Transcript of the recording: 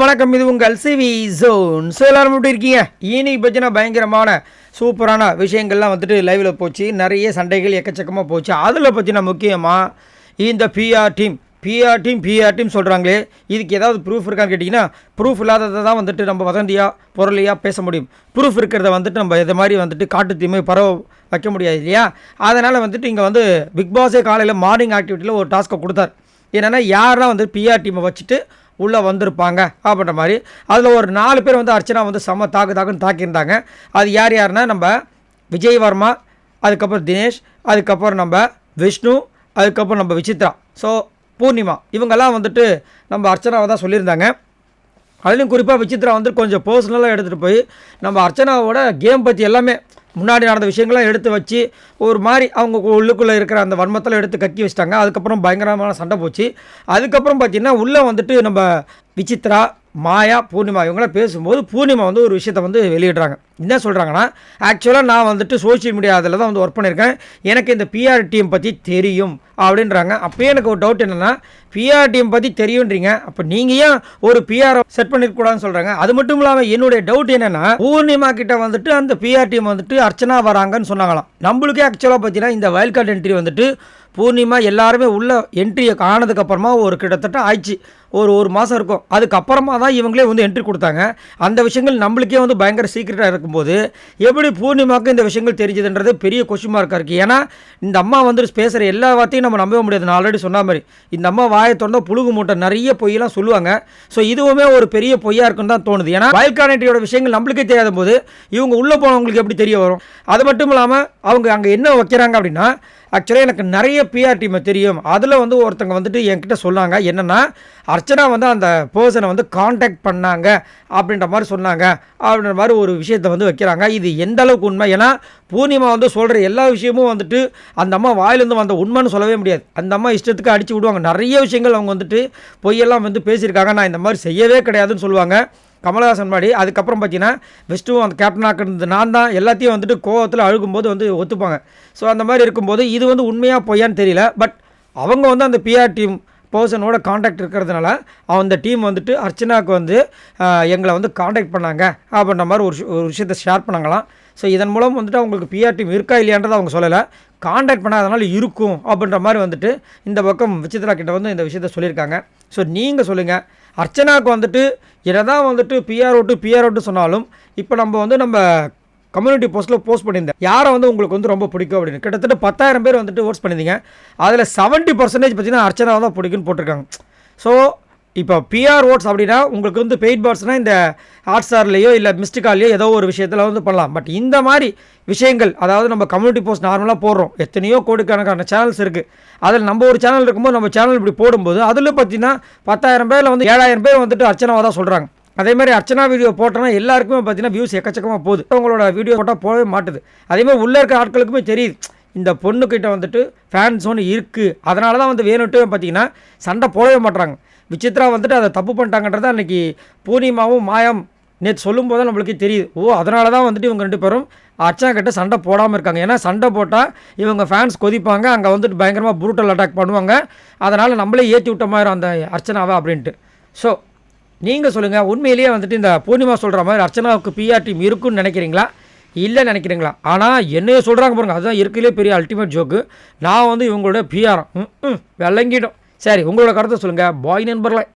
வணக்கம். இது உங்கள் சிவி ஜோன். ஸோ எல்லாரும் எப்படி இருக்கீங்க? இன்னைக்கு பற்றின பயங்கரமான சூப்பரான விஷயங்கள்லாம் வந்துட்டு லைவில் போச்சு. நிறைய சண்டைகள் எக்கச்சக்கமாக போச்சு. அதில் பற்றின முக்கியமாக இந்த PR team PR team PR team சொல்கிறாங்களே இதுக்கு ஏதாவது ப்ரூஃப் இருக்கான்னு கேட்டிங்கன்னா ப்ரூஃப் இல்லாததை தான் வந்துட்டு நம்ம வதந்தியாக பொருளையாக பேச முடியும். ப்ரூஃப் இருக்கிறத வந்துட்டு நம்ம இது மாதிரி வந்துட்டு காட்டு தீமை பரவ வைக்க முடியாது இல்லையா? அதனால் வந்துட்டு இங்கே வந்து பிக் பாஸே காலையில் மார்னிங் ஆக்டிவிட்டியில் ஒரு டாஸ்க்கை கொடுத்தார். என்னென்னா யாரெல்லாம் வந்து பிஆர் டீமை வச்சுட்டு உள்ளே வந்திருப்பாங்க அப்படின்ற மாதிரி. அதில் ஒரு நாலு பேர் வந்து அர்ச்சனா வந்து செம்ம தாக்கு தாக்குன்னு தாக்கியிருந்தாங்க. அது யார் யாருன்னா நம்ம விஜய் வர்மா அதுக்கப்புறம் தினேஷ் அதுக்கப்புறம் நம்ம விஷ்ணு அதுக்கப்புறம் நம்ம விசித்ரா. ஸோ பூர்ணிமா. இவங்கெல்லாம் வந்துட்டு நம்ம அர்ச்சனாவை தான் சொல்லியிருந்தாங்க. அதுலேயும் குறிப்பாக விசித்ரா வந்து கொஞ்சம் பர்சனலாக எடுத்துகிட்டு போய் நம்ம அர்ச்சனாவோட கேம் பற்றி எல்லாமே முன்னாடி நடந்த விஷயங்கள்லாம் எடுத்து வச்சு ஒரு மாதிரி அவங்க உள்ளுக்குள்ளே இருக்கிற அந்த வன்மத்தில் எடுத்து கக்கி வச்சிட்டாங்க. அதுக்கப்புறம் பயங்கரமான சண்டை போச்சு. அதுக்கப்புறம் பார்த்தீங்கன்னா உள்ளே வந்துட்டு நம்ம விசித்ரா மாயா பூர்ணிமா இவங்களாம் பேசும்போது பூர்ணிமா வந்து ஒரு விஷயத்தை வந்து வெளியிடுறாங்க. என்ன சொல்கிறாங்கன்னா ஆக்சுவலாக நான் வந்துட்டு சோஷியல் மீடியா அதில் தான் வந்து ஒர்க் பண்ணியிருக்கேன். எனக்கு இந்த பிஆர் டீம் பற்றி தெரியும் அப்படின்றாங்க. அப்போயே எனக்கு ஒரு டவுட் என்னென்னா பிஆர் டீம் பற்றி தெரியுன்றீங்க அப்போ நீங்கள் ஏன் ஒரு பிஆர் செட் பண்ணிருக்கூடாதுன்னு சொல்கிறாங்க அது மட்டும் இல்லாமல் என்னுடைய டவுட் என்னென்னா பூர்ணிமா கிட்ட வந்துட்டு அந்த பிஆர் டீம் வந்துட்டு அர்ச்சனா வராங்கன்னு சொன்னாங்களாம். நம்மளுக்கே ஆக்சுவலாக பார்த்தீங்கன்னா இந்த வைல்ட் கார்டு என்ட்ரி வந்துட்டு பூர்ணிமா எல்லாருமே உள்ள என்ட்ரியை ஆனதுக்கப்புறமா ஒரு கிட்டத்தட்ட ஆயிடுச்சு. ஒரு ஒரு மாதம் இருக்கும். அதுக்கப்புறமா தான் இவங்களே வந்து என்ட்ரி கொடுத்தாங்க. அந்த விஷயங்கள் நம்மளுக்கே வந்து பயங்கர சீக்கிரட்டாக இருக்கும்போது எப்படி பூர்ணிமாவுக்கு இந்த விஷயங்கள் தெரிஞ்சதுன்றது பெரிய கொஷின் மார்க்காக இருக்குது ஏன்னா இந்த அம்மா வந்து பேசுகிற எல்லா வார்த்தையும் நம்ம நம்பவே முடியாது. நான் ஆல்ரெடி சொன்ன மாதிரி இந்த அம்மா வாயை திறந்தா புழுகு மூட்டை நிறைய பொய்யெல்லாம் சொல்லுவாங்க. ஸோ இதுவுமே ஒரு பெரிய பொய்யாக இருக்குன்னு தான் தோணுது. ஏன்னா வயல்கானட்டியோட விஷயங்கள் நம்மளுக்கே தெரியாத போது இவங்க உள்ளே போனவங்களுக்கு எப்படி தெரிய வரும்? அது மட்டும் இல்லாமல் அவங்க அங்கே என்ன வைக்கிறாங்க அப்படின்னா ஆக்சுவலாக எனக்கு நிறைய பிஆர் டீமை தெரியும். அதில் வந்து ஒருத்தங்க வந்துட்டு என்கிட்ட சொன்னாங்க. என்னென்னா அர்ச்சனா வந்து அந்த பர்சனை வந்து காண்டாக்ட் பண்ணாங்க அப்படின்ற மாதிரி சொன்னாங்க. அப்படின்ற மாதிரி ஒரு விஷயத்தை வந்து வைக்கிறாங்க. இது எந்த அளவுக்கு உண்மை? ஏன்னா பூர்ணிமா வந்து சொல்கிற எல்லா விஷயமும் வந்துட்டு அந்த அம்மா வாயிலேருந்து வந்த உண்மைன்னு சொல்லவே முடியாது. அந்த அம்மா இஷ்டத்துக்கு அடித்து விடுவாங்க. நிறைய விஷயங்கள் அவங்க வந்துட்டு பொய்யெல்லாம் வந்து பேசியிருக்காங்க. நான் இந்த மாதிரி செய்யவே கிடையாதுன்னு சொல்லுவாங்க. கமலஹாசன் மாதிரி அதுக்கப்புறம் பார்த்தீங்கன்னா விஷ்ணு அந்த கேப்டனாக இருந்தது நான் தான். எல்லாத்தையும் வந்துட்டு கோவத்தில் அழுகும்போது வந்து ஒத்துப்பாங்க. ஸோ அந்த மாதிரி இருக்கும்போது இது வந்து உண்மையாக பொய்யான்னு தெரியல. பட் அவங்க வந்து அந்த பிஆர் டீம் பர்சனோட காண்டாக்ட் இருக்கிறதுனால அந்த டீம் வந்துட்டு அர்ச்சனாவுக்கு வந்து எங்களை வந்து காண்டாக்ட் பண்ணாங்க. அப்படின்ற மாதிரி ஒரு ஒரு விஷயத்தை ஷேர் பண்ணாங்களாம். ஸோ இதன் மூலம் வந்துட்டு அவங்களுக்கு பிஆர் டீம் இருக்கா இல்லையான்றதை அவங்க சொல்லலை. காண்டாக்ட் பண்ணாதனால இருக்கும் அப்படின்ற மாதிரி வந்துட்டு இந்த பக்கம் விசித்ரா கிட்ட வந்து இந்த விஷயத்த சொல்லியிருக்காங்க. ஸோ நீங்கள் சொல்லுங்கள் அர்ச்சனாவுக்கு வந்துட்டு என்னதான் வந்துட்டு பிஆர் ஓட்டு பிஆர் ஓட்டு சொன்னாலும் இப்போ நம்ம வந்து நம்ம கம்யூனிட்டி போஸ்ட்டில் போஸ்ட் பண்ணியிருந்தேன். யாரை வந்து உங்களுக்கு வந்து ரொம்ப பிடிக்கும் அப்படின்னு? கிட்டத்தட்ட பத்தாயிரம் பேர் வந்துட்டு ஓட்ஸ் பண்ணியிருந்தீங்க. அதில் செவன்ட்டி பர்சன்டேஜ் பார்த்தீங்கன்னா அர்ச்சனா தான் பிடிக்குன்னு போட்டிருக்காங்க. ஸோ இப்போ பிஆர் ஓட்ஸ் அப்படின்னா உங்களுக்கு வந்து பெய்ட் பாட்ஸ்னால் இந்த ஹாட்ஸ்டார்லேயோ இல்லை மிஸ்டு கால்லையோ ஏதோ ஒரு விஷயத்தில் வந்து பண்ணலாம். பட் இந்த மாதிரி விஷயங்கள் அதாவது நம்ம கம்யூனிட்டி போஸ்ட் நார்மலாக போடுறோம். எத்தனையோ கோடிக்கணக்கான சேனல்ஸ் இருக்குது அதில் நம்ம ஒரு சேனல் இருக்கும்போது நம்ம சேனல் இப்படி போடும்போது அதில் பார்த்தீங்கன்னா பத்தாயிரம் பேரில் வந்து ஏழாயிரம் பேர் வந்துட்டு அர்ச்சனாவாக தான் சொல்கிறாங்க அதே மாதிரி அர்ச்சனா வீடியோ போட்டோன்னா எல்லாருக்குமே பார்த்தீங்கன்னா வியூஸ் எக்கச்சக்கமாக போகுது. அவங்களோட வீடியோ போட்டால் போகவே மாட்டுது. அதே மாதிரி உள்ளே இருக்க ஆட்களுக்குமே தெரியுது. இந்த பொண்ணுக்கிட்ட வந்துட்டு ஃபேன்ஸ் ஒன்று இருக்குது அதனால தான் வந்து வேணுட்டு பார்த்தீங்கன்னா சண்டை போடவே மாட்டுறாங்க விசித்ரா வந்துட்டு அதை தப்பு பண்ணிட்டாங்கன்றத அன்றைக்கி பூர்ணிமாவும் மாயம் நேற்று சொல்லும்போது தான் நம்மளுக்கே தெரியுது. ஓ அதனால தான் வந்துட்டு இவங்க ரெண்டு பேரும் அர்ச்சனா கிட்ட சண்டை போடாமல் இருக்காங்க. ஏன்னா சண்டை போட்டால் இவங்க ஃபேன்ஸ் கொதிப்பாங்க. அங்கே வந்துட்டு பயங்கரமாக ப்ரூட்டல் அட்டாக் பண்ணுவாங்க. அதனால் நம்மளே ஏற்றி விட்ட மாதிரி அந்த அர்ச்சனாவை அப்படின்ட்டு. ஸோ நீங்கள் சொல்லுங்கள் உண்மையிலேயே வந்துட்டு இந்த பூர்ணிமா சொல்கிற மாதிரி அர்ச்சனாவுக்கு பிஆர் டீம் இருக்குன்னு நினைக்கிறீங்களா? இல்லை நினைக்கிறீங்களா? ஆனால் என்னைய சொல்கிறாங்க பாருங்க. அதுதான் இருக்கிறதுலே பெரிய அல்டிமேட் ஜோக்கு நான் வந்து இவங்களோட பிஆர் ம் விளங்கிடும். சரி உங்களோட கருத்தை சொல்லுங்கள் பாய் நண்பர்களே.